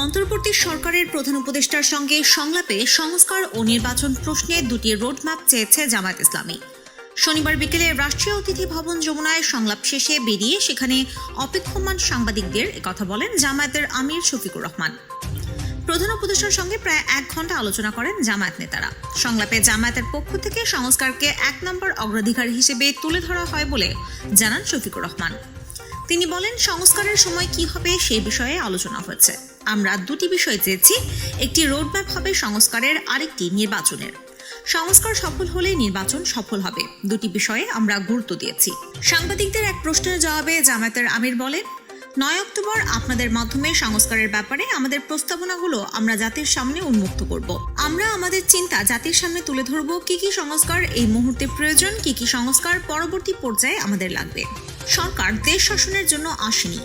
অন্তর্বর্তী সরকারের প্রধান উপদেষ্টার সঙ্গে সংলাপে সংস্কার ও নির্বাচন প্রশ্নে দুটি রোডম্যাপ চেয়েছে জামায়াত ইসলামী। শনিবার বিকেলে রাষ্ট্রীয় অতিথি ভবন যমুনায় সংলাপ শেষে বেরিয়ে সেখানে অপেক্ষমান সাংবাদিকদের কথা বলেন জামায়াতের আমির শফিকুর রহমান। প্রধান উপদেষ্টার সঙ্গে প্রায় এক ঘণ্টা আলোচনা করেন জামায়াত নেতারা। সংলাপে জামায়াতের পক্ষ থেকে সংস্কারকে এক নম্বর অগ্রাধিকার হিসেবে তুলে ধরা হয় বলে জানান শফিকুর রহমান। তিনি বলেন, সংস্কারের সময় কি হবে সেই বিষয়ে আলোচনা হয়েছে। আমরা দুটি বিষয় চেয়েছি একটি রোডম্যাপ হবে সংস্কারের, আরেকটি নির্বাচনের। সংস্কার সফল হলে নির্বাচন সফল হবে। দুটি বিষয়ে আমরা গুরুত্ব দিয়েছি। সাংবাদিকদের এক প্রশ্নের জবাবে জামায়াতের আমির বলেন নয় অক্টোবর আপনাদের মাধ্যমে সংস্কারের ব্যাপারে আমাদের প্রস্তাবনাগুলো আমরা জাতির সামনে উন্মুক্ত করব। আমরা আমাদের চিন্তা জাতির সামনে তুলে ধরব কি কি সংস্কার এই মুহূর্তে প্রয়োজন, কি কি সংস্কার পরবর্তী পর্যায়ে আমাদের লাগবে। সরকার দেশ শাসনের জন্য আসেনি।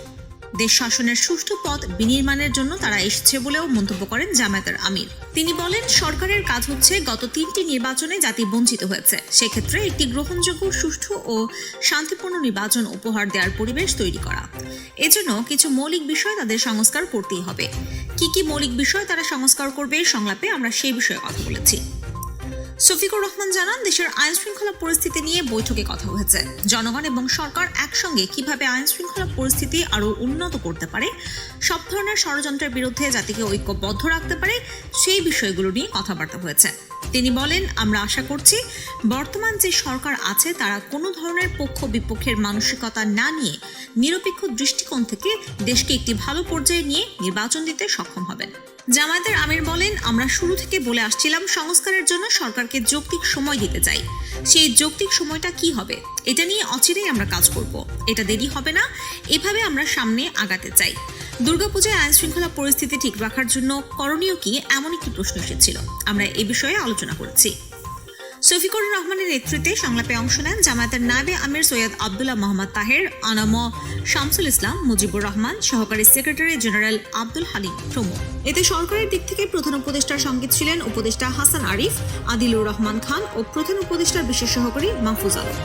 দেশ শাসনের সুষ্ঠু পথ বিনির্মাণের জন্য তারা এসেছে বলেও মন্তব্য করেন জামায়াতের আমির। তিনি বলেন, সরকারের কাজ হচ্ছে গত তিনটি নির্বাচনে জাতি বঞ্চিত হয়েছে। সেক্ষেত্রে একটি গ্রহণযোগ্য, সুষ্ঠু ও শান্তিপূর্ণ নির্বাচন উপহার দেওয়ার পরিবেশ তৈরি করা। এজন্য কিছু মৌলিক বিষয় তাদের সংস্কার করতেই হবে। কি কি মৌলিক বিষয় তারা সংস্কার করবে সংলাপে আমরা সেই বিষয়ে কথা বলেছি। শফিকুর রহমান জানান, দেশের আইন শৃঙ্খলা পরিস্থিতি নিয়ে বৈঠকে কথা হয়েছে। জনগণ এবং সরকার একসঙ্গে কীভাবে আইন শৃঙ্খলা পরিস্থিতি আরও উন্নত করতে পারে, সব ধরনের ষড়যন্ত্রের বিরুদ্ধে জাতিকে ঐক্যবদ্ধ রাখতে পারে, সেই বিষয়গুলো নিয়ে কথাবার্তা হয়েছে। তিনি বলেন, আমরা আশা করছি বর্তমান যে সরকার আছে, তারা কোনো ধরনের পক্ষ বিপক্ষের মানসিকতা না নিয়ে নিরপেক্ষ দৃষ্টিকোণ থেকে দেশকে একটি ভালো পর্যায়ে নিয়ে নির্বাচন দিতে সক্ষম হবেন। জামায়াতের আমির বলেন, আমরা শুরু থেকে বলে আসছিলাম সংস্কারের জন্য সরকারকে যৌক্তিক সময় দিতে চাই। সেই যৌক্তিক সময়টা কি হবে? এটা নিয়ে অচিরেই আমরা কাজ করব। এটা দেরি হবে না। এভাবে আমরা সামনে আগাতে চাই। দুর্গাপূজায় আইন শৃঙ্খলা পরিস্থিতি ঠিক রাখার জন্য করণীয় কি? এমন একটি প্রশ্ন এসেছিল। আমরা এ বিষয়ে আলোচনা করেছি। শফিকুর রহমানের নেতৃত্বে সংলাপে অংশ নেন জামায়াতের নায়েবে আমির সৈয়দ আবদুল্লাহ মোহাম্মদ তাহের, আনাম শামসুল ইসলাম, মুজিবুর রহমান, সহকারী সেক্রেটারি জেনারেল আব্দুল হালিম প্রমুখ। এতে সরকারের দিক থেকে প্রধান উপদেষ্টার সঙ্গে ছিলেন উপদেষ্টা হাসান আরিফ, আদিলুর রহমান খান ও প্রধান উপদেষ্টার বিশেষ সহকারী মাহফুজ আলম।